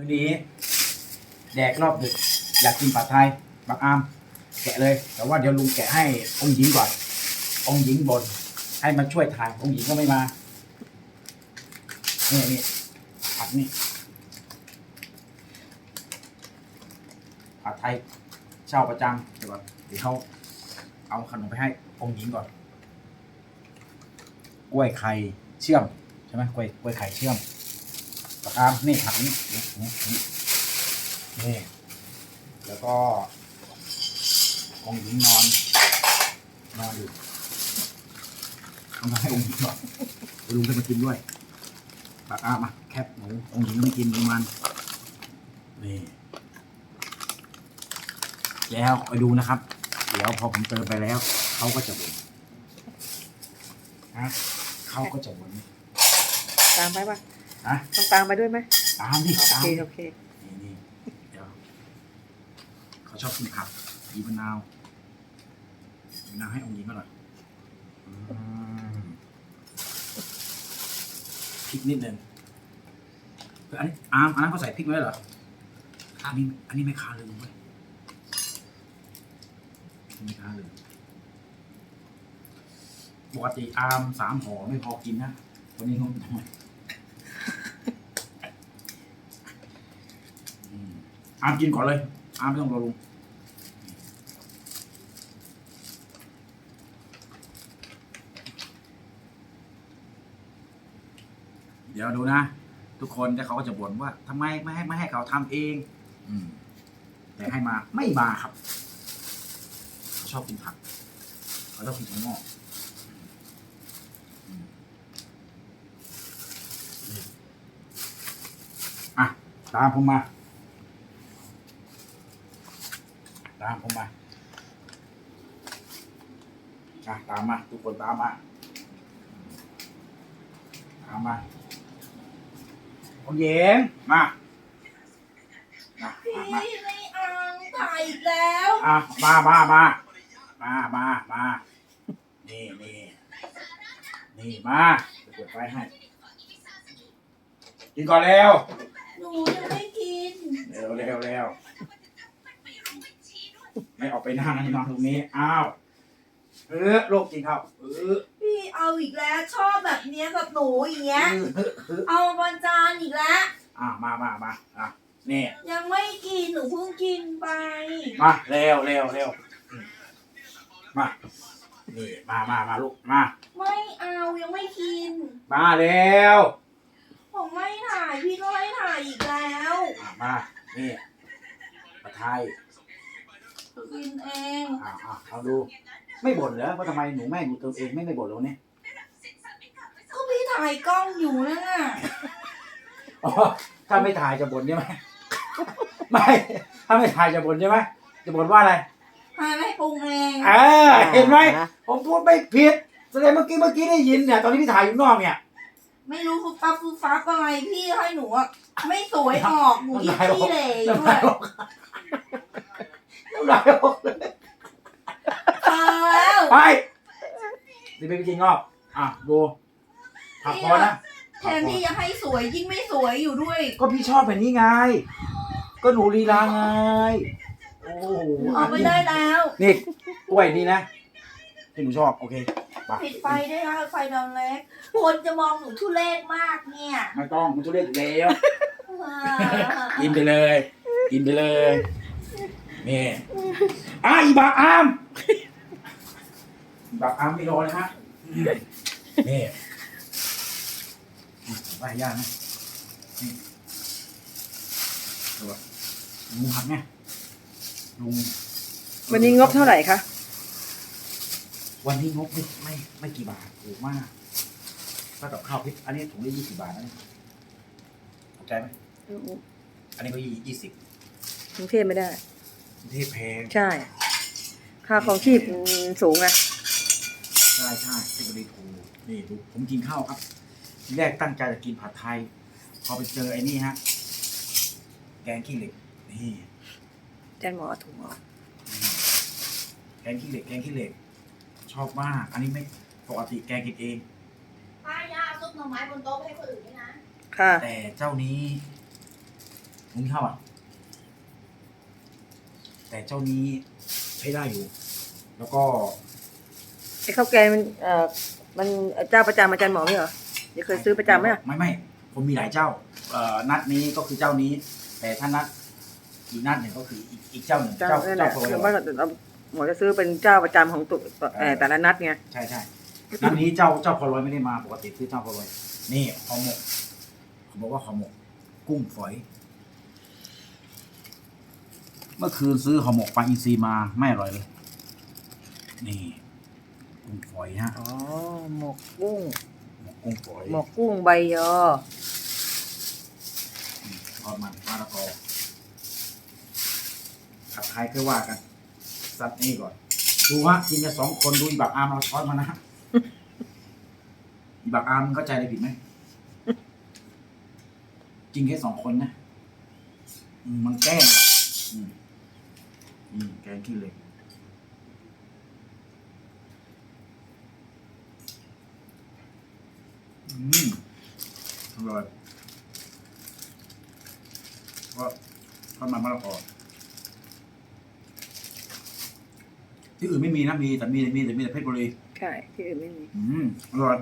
มื้อนี้ แดกรอบดึกอยากกินผัดไทยบักอามแกะเลย แต่ว่าเดี๋ยวลุงแกะให้องค์หญิงก่อน องค์หญิงบน ให้มาช่วยถ่ายองค์หญิงก็ไม่มานี่นี่ผัดนี่ผัดไทยเช่าประจำเดี๋ยวก่อนเดี๋ยวเขาเอาขนมไปให้องค์หญิงก่อนกล้วยไข่เชื่อมใช่ไหมกล้วยกล้วยไข่เชื่อม ปากกามนี่ผักนี่นี่นี่นี่นี่แล้วก็องค์หญิงนอนนอนอยู่เอามาให้องค์หญิงก่อนเดี๋ยวลุงจะมากินด้วยปากกามาแคบหมูองค์หญิงไม่กินประมาณนี่แล้วไปดูนะครับ เดี๋ยวพอผมเติมไปแล้ว เขาก็จะบ่นนะเขาก็จะบ่นตามไปป่ะ นะต้องตามไปด้วยไหมตามดิโอตามเคดิโอเค นี่นี่เดี๋ยวเขาชอบกินผักบีบมะนาวบีบมะนาวให้องค์หญิงก็หน่อยอืมพริกนิดนึงเฮ้ยอันนี้อามอันนั้นเขาใส่พริกไว้เหรออันนี้ อันนี้ไม่คาลืมเว้ยไม่คาลืมปกติอามสามห่อไม่พอกินนะวันนี้งงหน่อย อืม อามกินก่อนเลย อามไม่ต้องรอลุงเดี๋ยวดูนะ ทุกคนแต่เขาก็จะบ่นว่าทำไมไม่ให้ไม่ให้เขาทำเอง อืมแต่ให้มาไม่มาครับเขาชอบกินผักเขาชอบกินถั่วงอกอะ ตามผมมา ตามผมมาอะตามมา ทุกคนตามมา ตามมาคนเย็นมามาพี่มาไม่เอาถ่ายอีกแล้วอะมามามามามามานี่นี่นี่มาจะเปิดไฟให้กินก่อนเร็วหนูยังไม่กินเร็วเร็วเร็ว ไม่ออกไปนั่งนี่นอนตรงนี้ อ้าว เออโลกกินข้าวเออพี่เอาอีกแล้วชอบแบบเนี้ยกับหนูอย่างเงี้ยเออเออเอาบนจานอีกแล้ว อะมามามาอะนี่ยังไม่กินหนูเพิ่งกินไป มาเร็วเร็วเร็วอืมมานี่มามามาลูกมา ไม่เอายังไม่กิน มาเร็วผมไม่ถ่ายพี่ก็ให้ถ่ายอีกแล้วอะมานี่ผัดไทย กินเองอ่าอ่าเอาดู ไม่บ่นเหรอว่าทำไมหนูแม่หนูเติมเองไม่ไม่บ่นแล้วเนี่ยก็พี่ถ่ายกล้องอยู่นั่นน่ะอ๋อถ้าไม่ถ่ายจะบ่นใช่ไหมไม่ถ้าไม่ถ่ายจะบ่นใช่ไหมจะบ่นว่าอะไรถ่ายไม่ปรุงเองเออเห็นไหมผมพูดไม่ผิดแสดงเมื่อกี้เมื่อกี้ได้ยินเนี่ยตอนที่พี่ถ่ายอยู่นอกเนี่ย ไม่รู้ฟุบฟับฟุบฟับอะไรพี่ให้หนูอะไม่สวยออกหนูที่ขี้เหร่ด้น้ำวลายยออก น้ำลายออกเลยพอแล้วไปนี่เป็นวิธีงอก อะดูผักพอนะแทนที่จะให้สวยยิ่งไม่สวยอยู่ด้วยก็พี่ชอบแบบนี้ไง ก็หนูลีลาไง โอ้โหเอาไปได้แล้วนี่กล้วยนี่นะที่หนูชอบโอเคไปปิดไฟได้แล้วไฟดอนเล็กคนจะมองหนูทุเรศมากเนี่ยไม่ต้องมันจะเรียกอยู่แล้วกินไปเลย กินไปเลย นี่อะอีบากอามอีบากอามไม่รอเลยฮะนี่ไปย่างนะนี่ตัวลุงหักไงลุงวันนี้งบเท่าไหร่คะ วันนี้งบไม่ไม่ไม่กี่บาทถูกมากถ้ากับข้าวพริกอันนี้ถุงละยี่สิบบาทนะเนี่ยเข้าใจไหมอันนี้ก็ยี่ยี่สิบกรุงเทพไม่ได้ ที่แพงใช่ ค่าของชีพอืมสูงนะใช่ใช่ที่บริถูกนี่ดูผมกินข้าวครับทีแรกตั้งใจจะกินผัดไทย พอไปเจอไอ้นี่ฮะ แกงขี้เหล็ก นี่แจนหมอเอาถุงออกแกงขี้เหล็ก แกงขี้เหล็ก ชอบมาก อันนี้ไม่ปกติแกงกินเอง ป้าย่าซุปหน่อไม้บนโต๊ะให้คนอื่นด้วยนะ ค่ะ แต่เจ้านี้งผมชอบอะ แต่เจ้านี้ใช้ได้อยู่ แล้วก็ไอ้ข้าวแกงมันเอ่อมันเจ้าประจำอาจารย์หมอไม่เหรอเดี๋ยวเคยซื้อประจำไหมอะไม่ไม่ผมมีหลายเจ้าเอ่อนัดนี้ก็คือเจ้านี้ แต่ถ้านัดอีกนัดหนึ่งก็คืออีกอีกเจ้าหนึ่งเจ้าเจ้านั่นแหเจ้าละโปรคือโลว่าเราหมอจะซื้อเป็นเจ้าประจำของตัวเอ่อแต่ละนัดไงใช่ใช่นัดนี้เจ้าเจ้าพอลอยไม่ได้มาปกติซื้อเจ้าพอลอยนี่ห่อหมกเขาบอกว่าห่อหมก กุ้งฝอย เมื่อคืนซื้อห่อหมกปลาอินทรีมาไม่อร่อยเลย นี่กุ้งฝอยฮะอ๋อหมกกุ้ง หมกกุ้งฝอยหมกกุ้งใบยออืมทอดมันมะละกอผัดไทยก็ว่ากันซัดนี่ก่อน ดูฮะกินกันสองคนดูอีบักอาร์มเอาช้อนมานะอีบักอาร์มเข้าใจอะไรผิดไหมกินแค่สองคนนะอืมมันแกล้ง อืมอืมแกงขี้เหล็ก อืมอร่อยก็ทอดมันมะละกอที่อื่นไม่มีนะมีแต่มีแต่มีแต่มีแต่เพชรบุรีใช่ที่อื่นไม่มีอืมอร่อย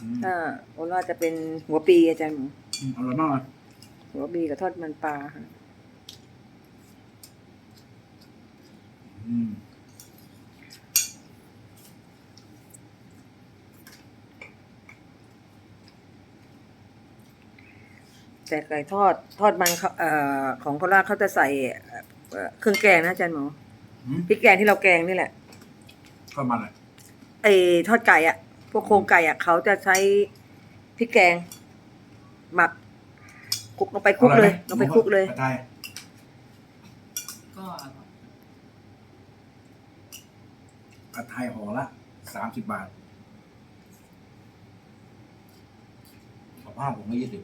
อืมถ้าโอราชจะเป็นหัวปีอาจารย์หมออืมอร่อยมากเลย หัวปีกับทอดมันปลาค่ะ อืมแต่ไก่ทอดทอดมันเขาเอ่อของโคราชเขาจะใส่เอ่อเครื่องแกงนะอาจารย์หมออืมพริกแกงที่เราแกงนี่แหละทอดมันเลยไอ้ทอดไก่อะพวกโครงไก่อะเขาจะใช้พริกแกง หมักคลุกลงไปคลุกเลยลงไปคลุกเลย ผัดไทย ก็อร่อย ผัดไทยห่อละสามสิบบาทสภาพผมไม่ยี่สิบ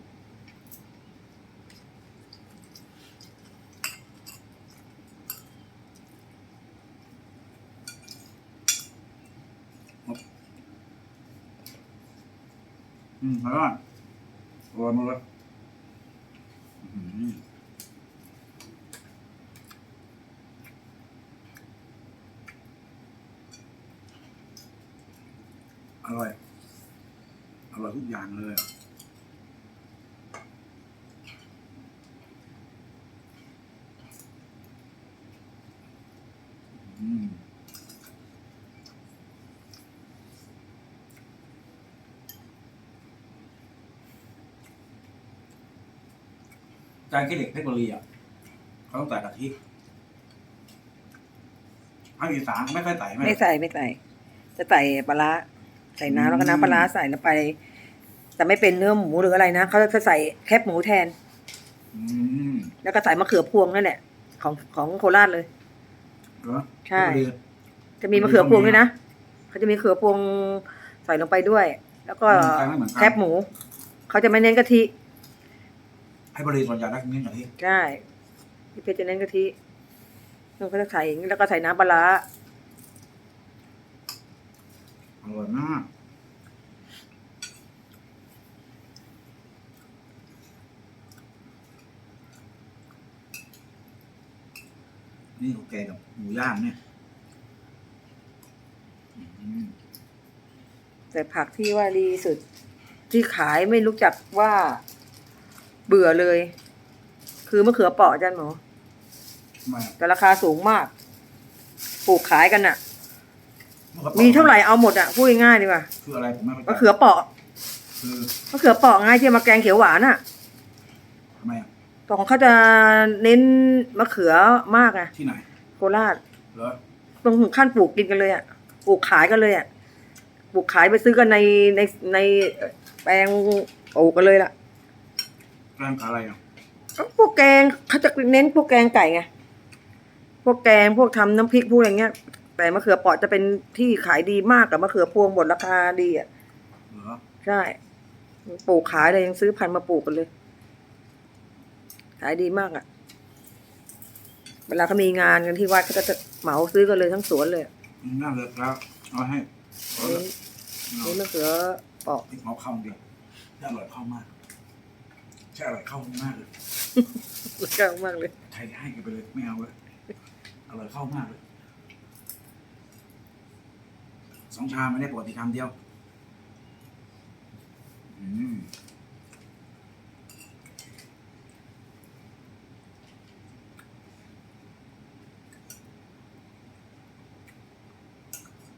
อืมอร่อยอร่อยมากเลยอื้อหืออร่อย อร่อยทุกอย่างเลยอะการกินเหล็กเพชรบุรีอะเขาต้องใส่กะทิภาคอีสานไม่ค่อยใส่ไหม ไม่ใส่ไม่ใส่ จะใส่ปลาร้าใส่น้ำแล้วก็น้ำปลาร้าใส่ลงไป แต่ไม่เป็นเนื้อหมูหรืออะไรนะเขาจะใส่แคบหมูแทน อืมแล้วก็ใส่มะเขือพวงนั่นแหละของของโคราชเลย เหรอใช่เพชรบุรีจะมีมะเขือพวงด้วยนะเขาจะมีมะเขือพวงใส่ลงไปด้วย แล้วก็ใช่ไม่เหมือนกัน แคบหมูเขาจะไม่เน้นกะทิให้บริส่วนใหญ่นักเน้นกะทิใช่ที่เพชรจะเน้นกะทิแล้วก็จะใส่อย่างนี้แล้วก็ใส่น้ำปลาร้าอร่อยมาก นี่โอเคกับหมูย่างเนี่ยอืมแต่ผักที่ว่าดีสุด ที่ขายไม่รู้จักว่าเบื่อเลย คือมะเขือเปราะอาจารย์หมอทำไมอะแต่ราคาสูงมาก ปลูกขายกันน่ะะขือปะมีเท่าไหร่เอาหมดอะพูดง่ายๆดีกว่าคืออะไรผมไม่เข้าใจมะเขือเปราะคือมะเขือเปราะง่ายที่เอามาแกงเขียวหวานอะทำไมอะแตของเขาจะเน้นมะเขือมากอะที่ไหนโคราชเหรอตรงถึงขั้นปลูกกินกันเลยอะปลูกขายกันเลยอะปลูกขายไปซื้อกันในในในแปลงปลูกกันเลยล่ะแกงอะไรอะก็พวกแกงเขาจะเน้นพวกแกงไก่ไงพวกแกงพวกทำน้ำพริกพวกอย่างเงี้ย แต่มะเขือเปราะจะเป็นที่ขายดีมากกับมะเขือพวงบนราคาดีอะเหรอใช่ปลูกขายเลยยังซื้อพันธุ์มาปลูกกันเลย ขายดีมากอะ เวลาเขามีงานกันที่วัดเขาก็จะเหมาซื้อกันเลยทั้งสวนเลยอืมน่าเลยแล้วเอาให้เอานี่เอานี่มะเขือเปราะพริกเผาข้าวเดียวอร่อยข้าวมากใช่อร่อยเข้ามากเลยกลางมากเลยไทยให้กันไปเลยไม่เอาเลยอร่อยเข้ามากเลยสองชามไม่ได้ปกติคำเดียว อืม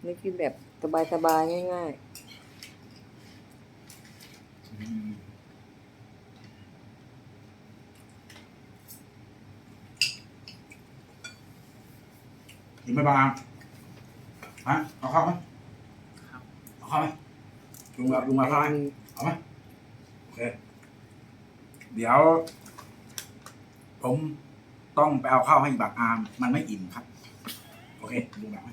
นี่กินแบบสบายๆง่ายอืมกินไม่บางฮะเอาเข้าวไหมเอาเข้าวไหมลุงมาลุงมาเข้าวไหมๆมีเอาไหมโอเค เดี๋ยว ผมต้องไปเอาข้าวให้บักอาม มันไม่อิ่มครับ โอเคดูแบบไหม